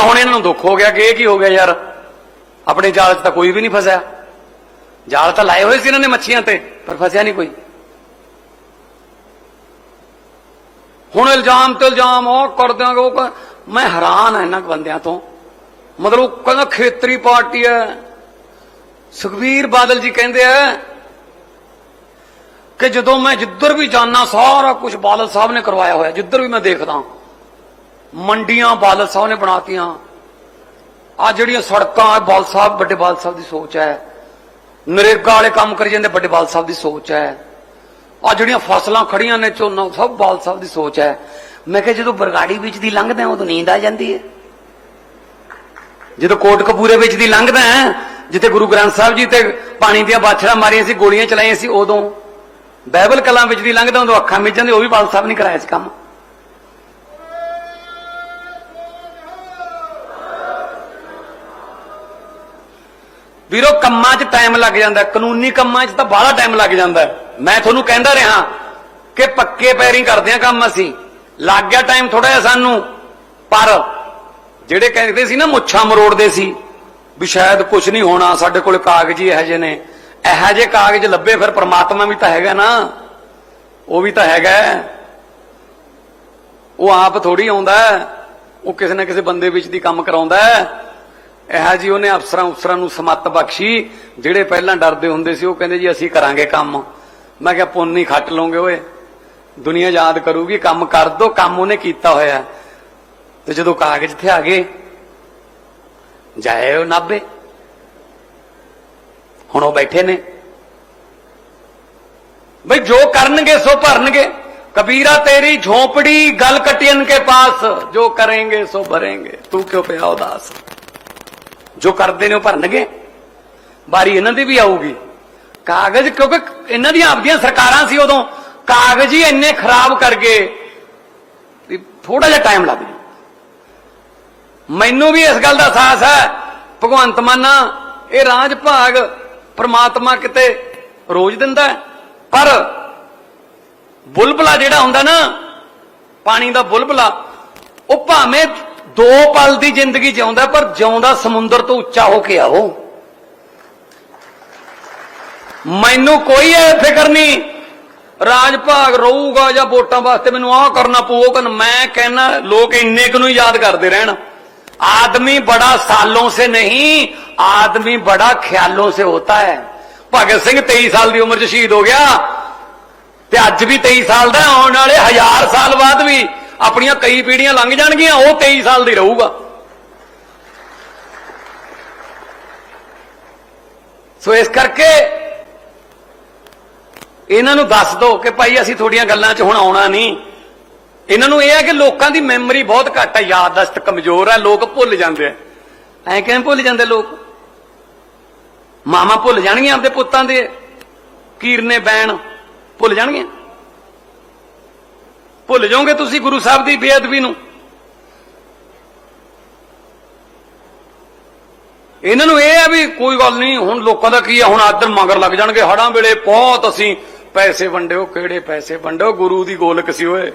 ਤਾਂ ਹੁਣ ਇਹਨਾਂ ਨੂੰ ਦੁੱਖ ਹੋ ਗਿਆ ਕਿ ਇਹ ਕੀ ਹੋ ਗਿਆ ਯਾਰ? ਆਪਣੇ ਜਾਲ 'ਚ ਤਾਂ ਕੋਈ ਵੀ ਨਹੀਂ ਫਸਿਆ। ਜਾਲ ਤਾਂ ਲਾਏ ਹੋਏ ਸੀ ਇਹਨਾਂ ਨੇ ਮੱਛੀਆਂ ਤੇ, ਪਰ ਫਸਿਆ ਨਹੀਂ ਕੋਈ। ਹੁਣ ਇਲਜ਼ਾਮ ਤੇ ਇਲਜ਼ਾਮ, ਉਹ ਕਰ ਦਿਆਂਗੇ ਉਹ ਮੈਂ ਹੈਰਾਨ ਹਾਂ ਇਹਨਾਂ ਬੰਦਿਆਂ ਤੋਂ। ਮਤਲਬ ਉਹ ਕਹਿੰਦਾ ਖੇਤਰੀ ਪਾਰਟੀ ਹੈ। ਸੁਖਬੀਰ ਬਾਦਲ ਜੀ ਕਹਿੰਦੇ ਆ ਕਿ ਜਦੋਂ ਮੈਂ ਜਿੱਧਰ ਵੀ ਜਾਣਾ ਸਾਰਾ ਕੁਝ ਬਾਦਲ ਸਾਹਿਬ ਨੇ ਕਰਵਾਇਆ ਹੋਇਆ। ਜਿੱਧਰ ਵੀ ਮੈਂ ਦੇਖਦਾ ਮੰਡੀਆਂ ਬਾਦਲ ਸਾਹਿਬ ਨੇ ਬਣਾਤੀਆਂ। ਆ ਜਿਹੜੀਆਂ ਸੜਕਾਂ, ਆ ਬਾਦਲ ਸਾਹਿਬ, ਵੱਡੇ ਬਾਲ ਸਾਹਿਬ ਦੀ ਸੋਚ ਹੈ। ਨਰੇਗਾ ਵਾਲੇ ਕੰਮ ਕਰੀ ਜਾਂਦੇ, ਵੱਡੇ ਬਾਲ ਸਾਹਿਬ ਦੀ ਸੋਚ ਹੈ। ਆ ਜਿਹੜੀਆਂ ਫਸਲਾਂ ਖੜੀਆਂ ਨੇ ਝੋਨਾ ਸਭ ਬਾਲ ਸਾਹਿਬ ਦੀ ਸੋਚ ਹੈ। ਮੈਂ ਕਿਹਾ, ਜਦੋਂ ਬਰਗਾੜੀ ਵਿੱਚ ਦੀ ਲੰਘਦਾ ਉਦੋਂ ਨੀਂਦ ਆ ਜਾਂਦੀ ਹੈ। ਜਦੋਂ ਕੋਟ ਕਪੂਰੇ ਵਿੱਚ ਦੀ ਲੰਘਦਾ ਜਿੱਥੇ ਗੁਰੂ ਗ੍ਰੰਥ ਸਾਹਿਬ ਜੀ ਤੇ ਪਾਣੀ ਦੀਆਂ ਬਾਛੜਾਂ ਮਾਰੀਆਂ ਸੀ, ਗੋਲੀਆਂ ਚਲਾਈਆਂ ਸੀ, ਉਦੋਂ ਬਾਈਬਲ ਕਲਾਂ ਵਿੱਚ ਦੀ ਲੰਘਦਾ, ਉਦੋਂ ਅੱਖਾਂ ਮਿਚ ਜਾਂਦੇ ਉਹ ਵੀ ਬਾਲ ਸਾਹਿਬ ਨੇ ਕਰਾਇਆ ਸੀ ਕੰਮ। ਵੀਰੋ, ਕੰਮਾਂ 'ਚ ਟਾਈਮ ਲੱਗ ਜਾਂਦਾ। ਕਾਨੂੰਨੀ ਕੰਮਾਂ 'ਚ ਤਾਂ ਬਾਹਲਾ ਟਾਈਮ ਲੱਗ ਜਾਂਦਾ। ਮੈਂ ਤੁਹਾਨੂੰ ਕਹਿੰਦਾ ਰਿਹਾ ਕਿ ਪੱਕੇ ਪੈਰੀ ਕਰਦੇ ਆ ਕੰਮ ਅਸੀਂ। ਲੱਗ ਗਿਆ ਟਾਈਮ ਥੋੜਾ ਜਿਹਾ ਸਾਨੂੰ। ਪਰ ਜਿਹੜੇ ਕਹਿੰਦੇ ਸੀ ਨਾ, ਮੁੱਛਾਂ ਮਰੋੜਦੇ ਸੀ, ਵੀ ਸ਼ਾਇਦ ਕੁਝ ਨਹੀਂ ਹੋਣਾ, ਸਾਡੇ ਕੋਲ ਕਾਗਜ਼ ਹੀ ਇਹੋ ਜਿਹੇ ਨੇ। ਇਹੋ ਜਿਹੇ ਕਾਗਜ਼ ਲੱਭੇ, ਫਿਰ ਪ੍ਰਮਾਤਮਾ ਵੀ ਤਾਂ ਹੈਗਾ ਨਾ। ਉਹ ਵੀ ਤਾਂ ਹੈਗਾ। ਉਹ ਆਪ ਥੋੜੀ ਆਉਂਦਾ। ਉਹ ਕਿਸੇ ਨਾ ਕਿਸੇ ਬੰਦੇ ਵਿੱਚ ਦੀ ਕੰਮ ਕਰਾਉਂਦਾ। ਇਹੋ ਜੀ ਉਹਨੇ ਅਫਸਰਾਂ ਅਫਸਰਾਂ ਨੂੰ ਸਮੱਤ ਬਖਸ਼ੀ, ਜਿਹੜੇ ਪਹਿਲਾਂ ਡਰਦੇ ਹੁੰਦੇ ਸੀ, ਉਹ ਕਹਿੰਦੇ ਜੀ ਅਸੀਂ ਕਰਾਂਗੇ ਕੰਮ। ਮੈਂ ਕਿਹਾ, ਪੁੰਨ ਨਹੀਂ ਖੱਟ ਲਓਗੇ ਓਏ। ਦੁਨੀਆ ਯਾਦ ਕਰੂਗੀ, ਕੰਮ ਕਰ ਦੋ, ਕੰਮ ਉਹਨੇ ਕੀਤਾ ਹੋਇਆ। ਤੇ ਜਦੋਂ ਕਾਗਜ਼ ਤੇ ਆ ਗਏ ਜਾਇਓ ਨਾਬੇ ਹੁਣ ਉਹ ਬੈਠੇ ਨੇ। ਬਈ ਜੋ ਕਰਨਗੇ, ਸੋ ਭਰਨਗੇ। ਕਬੀਰਾ ਤੇਰੀ ਝੋਪੜੀ, ਗਲ ਕਟਿਨ ਕੇ ਪਾਸ। ਜੋ ਕਰੇਂਗੇ, ਸੋ ਭਰेंगे ਤੂੰ ਕਿਉਂ ਪਿਆ ਉਦਾਸ? ਜੋ ਕਰਦੇ ਨੇ ਉਹ ਭਰਨਗੇ। ਬਾਰੀ ਇਹਨਾਂ ਦੀ ਵੀ ਆਊਗੀ। ਕਾਗਜ਼ ਕਿਉਂਕਿ ਇਹਨਾਂ ਦੀਆਂ ਆਪਦੀਆਂ ਸਰਕਾਰਾਂ ਸੀ ਉਦੋਂ। ਕਾਗਜ਼ ਹੀ ਇੰਨੇ ਖਰਾਬ ਕਰ ਗਏ ਵੀ ਥੋੜਾ ਜਿਹਾ ਟਾਈਮ ਲੱਗ ਜੂ ਮੈਨੂੰ ਵੀ ਇਸ ਗੱਲ ਦਾ ਅਹਿਸਾਸ ਹੈ, ਭਗਵੰਤ ਮਾਨਾ, ਇਹ ਰਾਜ ਭਾਗ ਪ੍ਰਮਾਤਮਾ ਕਿਤੇ ਰੋਜ਼ ਦਿੰਦਾ ਪਰ ਬੁਲਬਲਾ ਜਿਹੜਾ ਹੁੰਦਾ ਨਾ, ਪਾਣੀ ਦਾ ਬੁਲਬਲਾ, ਉਹ ਭਾਵੇਂ ਦੋ ਪਲ ਦੀ ਜ਼ਿੰਦਗੀ ਜਿਉਂਦਾ ਪਰ ਜਿਉਂਦਾ ਸਮੁੰਦਰ ਤੋਂ ਉੱਚਾ ਹੋ ਕੇ ਆਓ ਮੈਨੂੰ ਕੋਈ ਇਹ ਫਿਕਰ ਨਹੀਂ ਰਾਜ ਭਾਗ ਰਹੂਗਾ ਜਾਂ ਵੋਟਾਂ ਵਾਸਤੇ ਮੈਨੂੰ ਆਹ ਕਰਨਾ ਪਊਗਾ ਮੈਂ ਕਹਿੰਨਾ ਲੋਕ ਇੰਨੇ ਕੁ ਨੂੰ ਯਾਦ ਕਰਦੇ ਰਹਿਣ। ਆਦਮੀ ਬੜਾ ਸਾਲੋਂ ਸੇ ਨਹੀਂ ਆਦਮੀ ਬੜਾ ਖਿਆਲੋਂ ਸੇ ਹੋਤਾ ਹੈ। ਭਗਤ ਸਿੰਘ 23 ਸਾਲ ਦੀ ਉਮਰ 'ਚ ਸ਼ਹੀਦ ਹੋ ਗਿਆ ਤੇ ਅੱਜ ਵੀ 23 ਸਾਲ ਦਾ ਹੈ, ਆਉਣ ਵਾਲੇ ਹਜ਼ਾਰ ਸਾਲ ਬਾਅਦ ਵੀ ਆਪਣੀਆਂ ਕਈ ਪੀੜ੍ਹੀਆਂ ਲੰਘ ਜਾਣਗੀਆਂ, ਉਹ 23 ਸਾਲ ਦੀ ਰਹੂਗਾ। ਸੋ ਇਸ ਕਰਕੇ ਇਹਨਾਂ ਨੂੰ ਦੱਸ ਦਿਓ ਕਿ ਭਾਈ ਅਸੀਂ ਤੁਹਾਡੀਆਂ ਗੱਲਾਂ 'ਚ ਹੁਣ ਆਉਣਾ ਨਹੀਂ। ਇਹਨਾਂ ਨੂੰ ਇਹ ਹੈ ਕਿ ਲੋਕਾਂ ਦੀ ਮੈਮਰੀ ਬਹੁਤ ਘੱਟ ਹੈ, ਯਾਦਦਾਸ਼ਤ ਕਮਜ਼ੋਰ ਹੈ, ਲੋਕ ਭੁੱਲ ਜਾਂਦੇ ਆ। ਐਂ ਕਿਵੇਂ ਭੁੱਲ ਜਾਂਦੇ ਲੋਕ? ਮਾਮਾ ਭੁੱਲ ਜਾਣਗੀਆਂ ਆਪਦੇ ਪੁੱਤਾਂ ਦੇ, ਕੀਰਨੇ, ਬੈਣ ਭੁੱਲ ਜਾਣਗੀਆਂ। ਭੁੱਲ ਜਾਓਗੇ ਤੁਸੀਂ ਗੁਰੂ ਸਾਹਿਬ ਦੀ ਬੇਅਦਬੀ ਨੂੰ? ਇਹਨਾਂ ਨੂੰ ਇਹ ਆ ਵੀ ਕੋਈ ਗੱਲ ਨਹੀਂ, ਹੁਣ ਲੋਕਾਂ ਦਾ ਕੀ ਹੈ ਹੁਣ ਆਦਰ ਮਗਰ ਲੱਗ ਜਾਣਗੇ। ਹੜਾਂ ਵੇਲੇ ਬਹੁਤ ਅਸੀਂ ਪੈਸੇ ਵੰਡਿਓ, ਕਿਹੜੇ ਪੈਸੇ ਵੰਡਿਓ? ਗੁਰੂ ਦੀ ਗੋਲਕ ਸੀ ਓਏ।